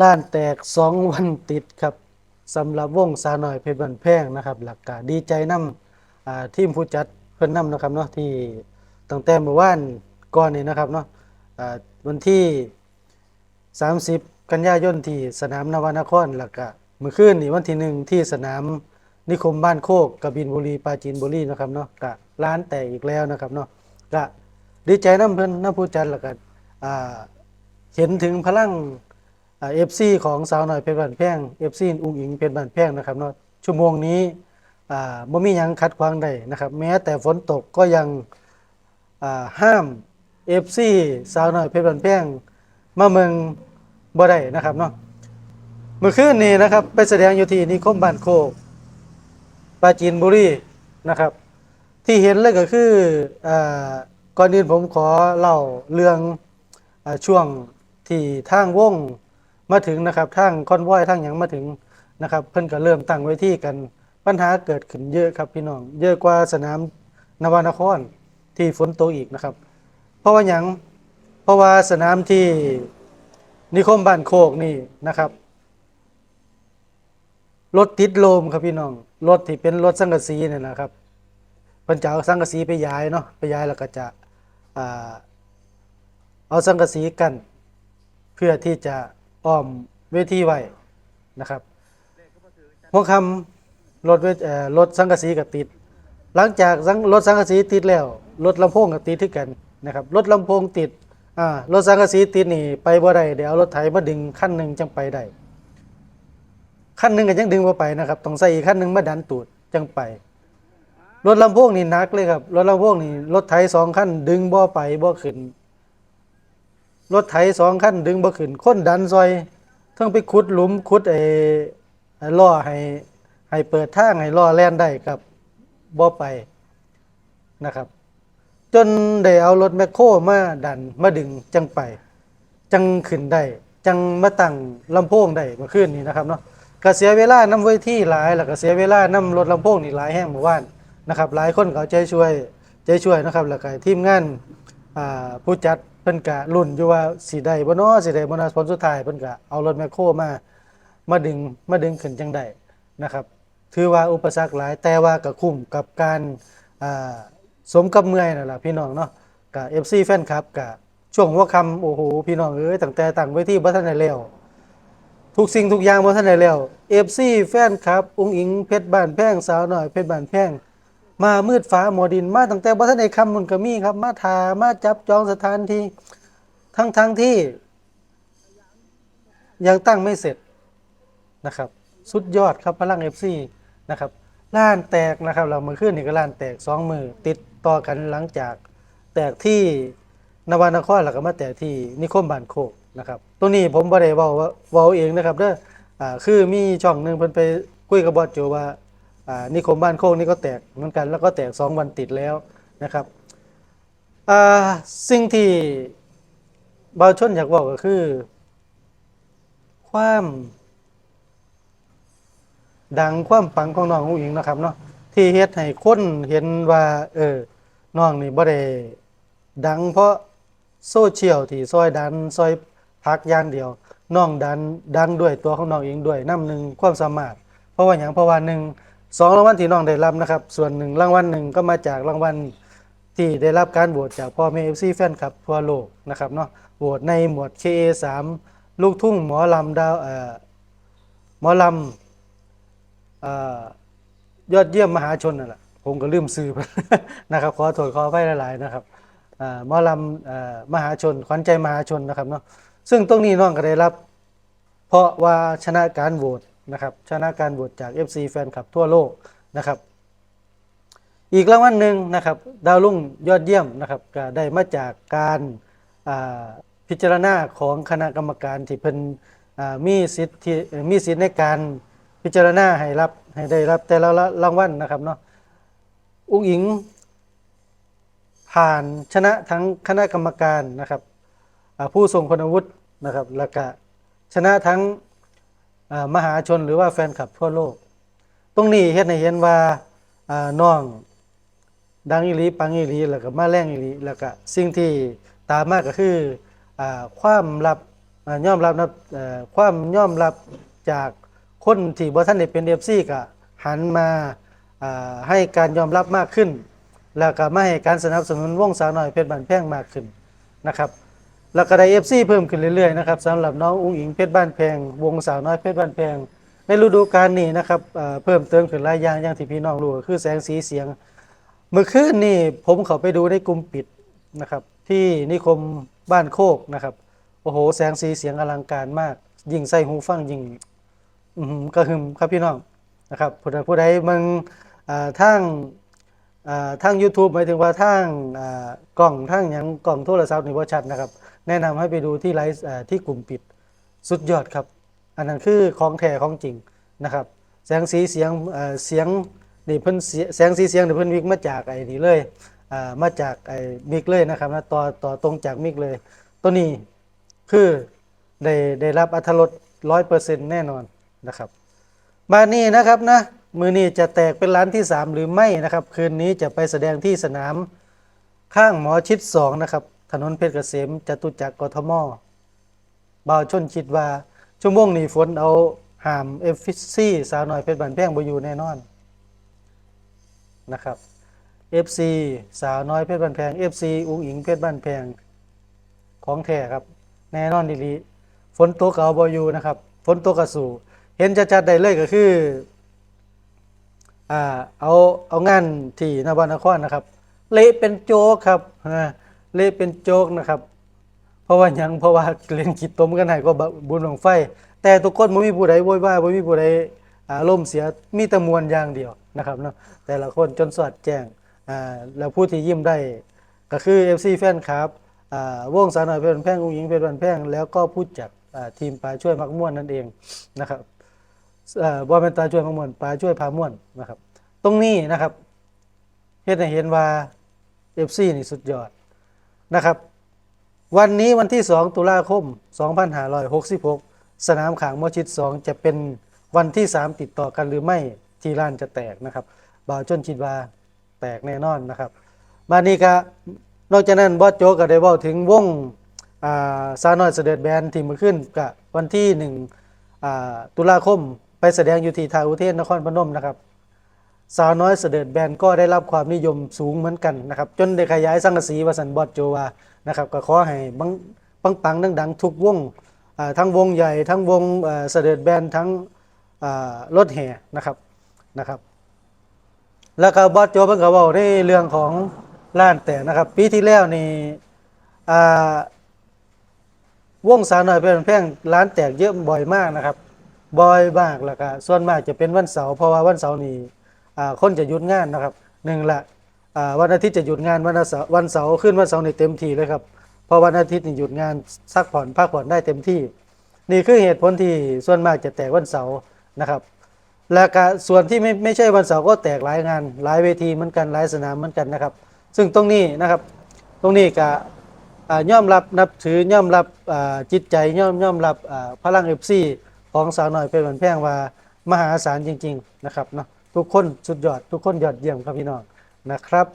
ล้านแตกสองวันติดครับสำหรับวงสาวน้อยเพชรบันแพงนะครับหลักกาดีใจนำทีมผู้จัดเพิ่อนนำนะครับเนาะที่ตั้งแต่เมื่อวานก่อนนี่นะครับเนาะวันที่ 30 กันยายนที่สนามนวนครแล้วก็เมื่อคืนนี่วันที่หนึ่งที่สนามนิคมบ้านโคกกบินบุรีปราจีนบุรีนะครับเนาะก็ร้านแตกอีกแล้วนะครับเนาะก็ดีใจน้ำเพิ่อนน้ำผู้จัดแล้วก็อ่าเห็นถึงพลัง เอฟซีของสาวหน่อยเพชรบ้านแพงเอฟซีอุ้งอิงเพชรบ้านแพงนะครับเนาะชั่วโมงนี้บ่มียังคัดขวางได้นะครับ แม้แต่ฝนตกก็ยังห้ามเอฟซีสาวหน่อยเพชรบ้านแพงมาเมืองบ่ได้นะครับเนาะเมื่อคืนนี้นะครับ ไปแสดงอยู่ที่นิคมบ้านโคกปราจีนบุรีนะครับ ที่เห็นเลยก็คืออก่อนอื่นผมขอเล่าเรื่องอช่วงที่ทางวง มาถึงนะครับทางคอนวอยทางหยังมาถึงนะครับ เพิ่นก็เริ่มตั้งไว้ที่กันปัญหาเกิดขึ้นเยอะครับพี่น้องเยอะกว่าสนามนวนครที่ฝนตกอีกนะครับ เพราะว่าหยังเพราะว่าสนามที่นิคมบ้านโคกนี่นะครับรถติดลมครับพี่น้องรถที่เป็นรถสังกะสีเนี่ยนะครับเพิ่นจะเอาสังกะสีไปย้ายเนาะไปย้ายแล้วก็จะอเอาสังกะสีกัน เพื่อที่จะ อ้อมเวทีไว้นะครับหัวคำรถเวทรถสังกะสีก็ติด หลังจากรถสังกะสีติดแล้วรถลำโพงก็ติดที่กันนะครับรถลำโพงติดอ่ารถสังกะสีติดนี่ไปบ่ได้เดี๋ยวเอารถไถมาดึงขั้นหนึ่งจังไปได้ขั้นหนึ่งก็ยังดึงบ่ไปนะครับต้องใส่อีกขั้นหนึ่งมาดันตูดจังไปรถลำโพงนี่นักเลยครับรถลำโพงนี่รถไถสองขั้นดึงบ่ไปบ่ขึ้น รถไถสองขั้นดึงบ่ขึ้นคนดันซอยเทั้งไปขุดหลุมขุดไอ้ไอ้ล้อให้ให้เปิดทางให้ล้อแล่นได้ครับบ่ไปนะครับ จนได้เอารถแมคโครมาดันมาดึงจังไป จังขึ้นได้ จังมาตั้งลำโพงได้เมื่อคืนนี้นะครับเนาะก็เสียเวลานำเวทีหลายแล้วก็เสียเวลานำรถลำโพงนี่หลายแห่งเมื่อวานนะครับ หลายคนเอาใจช่วยใจช่วยนะครับแล้วก็ทีมงานอ่าผู้จัด พิ่นกะรุ่นอยู่ว่าสิได้บ่เนาะสิได้บ่เนาะผลสุดท้ายเพิ่นกะเอารถแมคโครมามาดึงมาดึงขึ้นจังได้นะครับ ถือว่าอุปสรรคหลายแต่ว่าก็คุ้มกับการอ่าสมกับเมื่อยนั่นแหละพี่น้องเนาะกับ FC แฟนคลับกับช่วงหัวค่ำโอ้โหพี่น้องเอ้ยตั้งแต่ตั้งไว้ที่บ่ทันได้แล้วทุกสิ่งทุกอย่างบ่ทันได้แล้ว FC แฟนคลับอุ้งอิงเพชรบ้านแพงสาวน้อยเพชรบ้านแพง มามืดฟ้าหมอดินมาตั้งแต่บ่ทันได้คำมันกมีครับ มาทามาจับจองสถานที่ทั้งทั้งที่ ยังตั้งไม่เสร็จนะครับ สุดยอดครับพลัง FC นะครับล้านแตกนะครับ เรามือขึ้นนี่ก็ล้านแตกสองมือติดต่อกันหลังจากแตกที่นวานครแล้วก็มาแตกที่นิคมบานโคกนะครับตรงนี้ผมบ่ได้เว้าว่าเว้าเองนะครับเด้ออ่าคือมีช่องหนึ่งเพิ่นไปคุยกับบอสโจว่า นิคมบ้านโคกนี่ก็แตกเหมือนกัน แล้วก็แตกสองวันติดแล้วนะครับสิ่งที่บาชนอยากบอกก็คือ ความ ดังความปังของน้องอุ้งอิงนะครับเนาะที่เฮ็ดให้คนเห็นว่า เออน้องนี่บ่ได้ดังเพราะโซเชียลที่ซอยดันซอยพักย่างเดียวน้องดันดังด้วยตัวของน้องเองด้วยน้ำหนึ่งความสามารถ เพราะว่าอย่างเพราะว่าหนึ่ง สองรางวัลที่น้องได้รับนะครับ ส่วนหนึ่งรางวัลหนึ่งก็มาจากรางวัลที่ได้รับการโหวตจากพ่อแม่เอฟซีแฟนคลับทั่วโลกนะครับเนาะโหวตในหมวด KA3 ลูกทุ่งหมอลำดาวเอ่อหมอลำเอ่อยอดเยี่ยมมหาชนนั่นแหละผมก็ลืมซื้อไปนะครับขอโทษขอไฟหลายๆนะครับอ่าหมอลำเอ่อมหาชนขวัญใจมหาชนนะครับเนาะซึ่งตรงนี้น้องก็ได้รับ เพราะว่าชนะการโหวต นะครับชนะการโหวตจาก FC แฟนคลับทั่วโลกนะครับ อีกรางวัลหนึ่งนะครับ ดาวรุ่งยอดเยี่ยมนะครับก็ได้มาจากการพิจารณาของคณะกรรมการที่เพิ่นมีสิทธิ์มีสิทธิ์ในการพิจารณาให้รับให้ได้รับแต่ละรางวัลนะครับเนาะอุ้งอิง ผ่านชนะทั้งคณะกรรมการนะครับผู้ทรงคุณวุฒินะครับแล้วก็ชนะทั้ง มหาชนหรือว่าแฟนคลับทั่วโลก ตรงนี้เฮ็ดให้เห็นว่าน้องดังอีหลีปังอีหลีแล้วก็มาแรงอีหลีแล้วก็สิ่งที่ตามมาก็คืออความรับยอมรับนะความยอมรับจากคนที่บ่ทันได้เป็น FC ก็หันมาให้การยอมรับมากขึ้น แล้วก็มาให้การสนับสนุนวงสาวหน้อยเพชรบ้านแพงมากขึ้นนะครับ แล้วก็ได้ FC เพิ่มขึ้นเรื่อยๆนะครับสำหรับน้องอุ้งอิงเพชรบ้านแพง วงสาวน้อยเพชรบ้านแพง ในฤดูกาลนี้นะครับเพิ่มเติมขึ้นหลายอย่างอย่างที่พี่น้องรู้คือแสงสีเสียง เมื่อคืนนี่ผมเขาไปดูในกลุ่มปิดนะครับ ที่นิคมบ้านโคกนะครับโอ้โห แสงสีเสียงอลังการมาก ยิ่งใส่หูฟังยิ่งกระหึ่มครับพี่น้องนะครับผู้ใดผู้ใดมึงอ่าทางอ่าทาง YouTube หมายถึงว่าทางกล่องทางยังกล่องโทรศัพท์นี่บ่ชัดนะครับ แนะนำให้ไปดูที่ไลฟ์ที่กลุ่มปิดสุดยอดครับ อันนั้นคือของแท้ของจริงนะครับ แสงสีเสียงเสียงนี่เพิ่นเสียแสงสีเสียงนี่เพิ่นวิกมาจากไอ้นี่เลยมาจากไอ้มิกเลยนะครับนะต่อต่อตรงจากมิกเลย ตัวนี้คือได้ได้รับอัธรสร้อยเปอร์เซ็นต์แน่นอนนะครับมานี่นะครับนะมือนี้จะแตกเป็นร้านที่ 3 หรือไม่นะครับ คืนนี้จะไปแสดงที่สนามข้างหมอชิด2นะครับ ถนนเพชรเกษมจตุจักรกทมบ่าวชนคิดว่า ชั่วโมงนี้ฝนเอาหามเอฟฟิซี่สาวหน่อยเพชรบันแพงบ่อยู่แน่นอนนะครับ FC สาวน้อยเพชรบันแพง FC อุ้งอิงเพชรบันแพงของแท้ครับ แน่นอนดีๆฝนตกเอาบอยู่นะครับ ฝนตกกระสู่เห็นชัดๆได้เลยก็คืออ่าเอาเอางานที่นบานครนะครับ เละเป็นโจ๊กครับ เละเป็นโจกนะครับ เพราะว่ายังเพราะว่าเล่นขีดต้มกันให้ก็บุญของไฟ แต่ทุกคนไม่มีผู้ใดโวยวายไม่มีผู้ใดอารมณ์เสียมีแต่มวลอย่างเดียวนะครับเนาะแต่ละคนจนสอดแจ้งอ่าแล้วผู้ที่ยิ้มได้ก็คือ FC แฟนครับอ่าวงสาวน้อยเพชรแพ่งอุ้งยิงเพชรบันแพ่งแล้วก็ผู้จัดทีมปลาช่วยมักม่วนนั่นเองนะครับอ่าบ่เป็นตาช่วยมักม่วนปลาช่วยพาม่วนนะครับ ตรงนี้นะครับเฮ็ดให้เห็นว่า FC นี่สุดยอด นะครับ วันนี้วันที่ 2 ตุลาคม 2566 สนามขางมอชิด 2 จะเป็นวันที่ 3 ติดต่อกันหรือไม่ที่ร้านจะแตกนะครับบ่าวจนคิดว่าแตกแน่นอนนะครับมานี้ก็นอกจากนั้นบอสโจก็ได้เว้าถึงวงาซานอยเสด็จแบนที่มือขึ้นกับวันที่1อ่าตุลาคมไปแสดงอยู่ที่ทาอุเทศนครพนมนะครับ สาวน้อยเสด็จแบนก็ได้รับความนิยมสูงเหมือนกันนะครับ จนได้ขยายสังกสีวสันบอดโจวานะครับก็ขอให้บังปังปังดังๆทุกวงทั้งวงใหญ่ทั้งวงเสด็จแบนทั้งรถแห่นะครับนะครับ แล้วก็บอสโจเพิ่งก็บอกในเรื่องของล้านแต่นะครับ ปีที่แล้วนี่วงสาวน้อยเป็นแพงร้านแตกเยอะบ่อยมากนะครับบ่อยมากแล้วก็ส่วนมากจะเป็นวันเสาร์เพราะว่าวันเสาร์นี่ คนจะหยุดงานนะครับหนึ่งละวันอาทิตย์จะหยุดงานวันเสาร์วันเสาร์ขึ้นวันเสาร์นี่เต็มที่เลยครับเพราะวันอาทิตย์นี่หยุดงานซักผ่อนพักผ่อนได้เต็มที่ นี่คือเหตุผลที่ส่วนมากจะแตกวันเสาร์นะครับ แล้วก็ส่วนที่ไม่ไม่ใช่วันเสาร์ก็แตกหลายงานหลายเวทีเหมือนกันหลายสนามเหมือนกันนะครับ ซึ่งตรงนี้นะครับตรงนี้ก็ย่อมรับนับถือย่อมรับจิตใจย่อมย่อมรับพลังเอฟซีของสาวหน่อยเป็นเหมือนแพงว่ามหาศาลจริง ๆ นะครับเนาะ ทุกคนสุดยอด ทุกคนยอดเยี่ยมครับพี่น้องนะครับ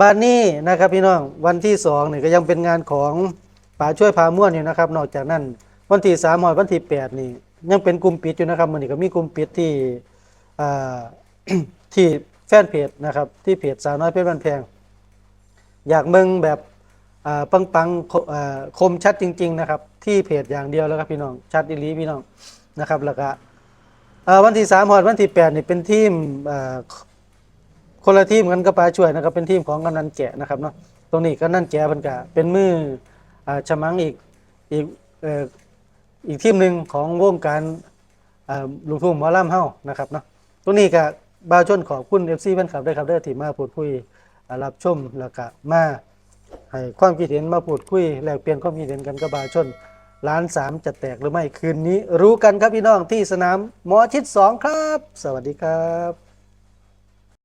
บ้านนี้นะครับพี่น้องวันที่สองนี่ก็ยังเป็นงานของป่าช่วยพาม่วนอยู่นะครับ นอกจากนั้นวันที่สามหอดวันที่แปดนี่ยังเป็นกลุ่มปิดอยู่นะครับมันนี่ก็มีกลุ่มปิดที่ที่แฟนเพจนะครับที่เพจสาวน้อยเพชรบ้านแพง อยากมึงแบบปังปังๆคมชัดจริง ๆ นะครับ ที่เพจอย่างเดียวแล้วครับพี่น้องชัดอีหลีพี่น้องนะครับแล้วก็อ่า วันที่สามหอดวันที่แปดนี่เป็นทีมคนละทีมกันก็ปลาช่วยนะครับ เป็นทีมของกำนันแกะนะครับเนาะตรงนี้กำนันแกะพิ่นกะเป็นมือฉมังอีกอีกอีกทีมหนึ่งของวงการลูกทุ่งหมอลำเฮ้านะครับเนาะตรงนี้ก็บ่าวชนขอบคุณ FC แฟนคลับด้วยครับเด้ที่มาพูดคุยรับชมแล้วก็มาให้ความคิดเห็นมาพูดคุยแลกเปลี่ยนความคิดเห็นกันกับบาชน ล้านสามจะแตกหรือไม่คืนนี้ รู้กันครับพี่น้องที่สนามหมอชิดสองครับ สวัสดีครับ